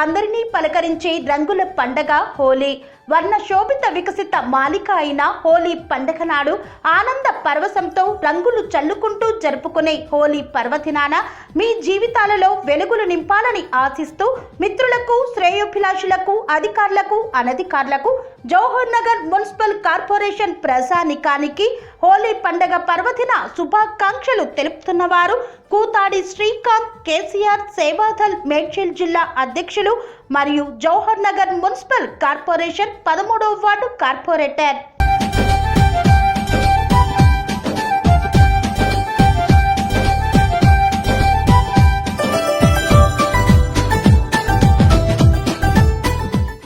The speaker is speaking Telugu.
అందరినీ పలకరించే రంగుల పండగ హోలీ. వర్ణ శోభిత వికసిత మాలిక అయిన హోలీ పండగ నాడు ఆనంద పర్వసంతో రంగులు చల్లుకుంటూ జరుపుకునే హోలీ పర్వదినాన మీ జీవితాలలో వెలుగులు నింపాలని ఆశిస్తూ మిత్రులకు శ్రేయోభిలాషులకు అధికారులకు అనధికారులకు జవహర్ నగర్ మున్సిపల్ కార్పొరేషన్ ప్రజానికానికి హోలీ పండగ పర్వదిన శుభాకాంక్షలు తెలుపుతున్నవారు కూతాడి శ్రీకాంత్ కేసీఆర్ సేవాదల్ మేడ్చల్ జిల్లా అధ్యక్షులు మరియు జవహర్ నగర్ మున్సిపల్ కార్పొరేషన్ పదమూడవ వార్డు కార్పొరేటర్.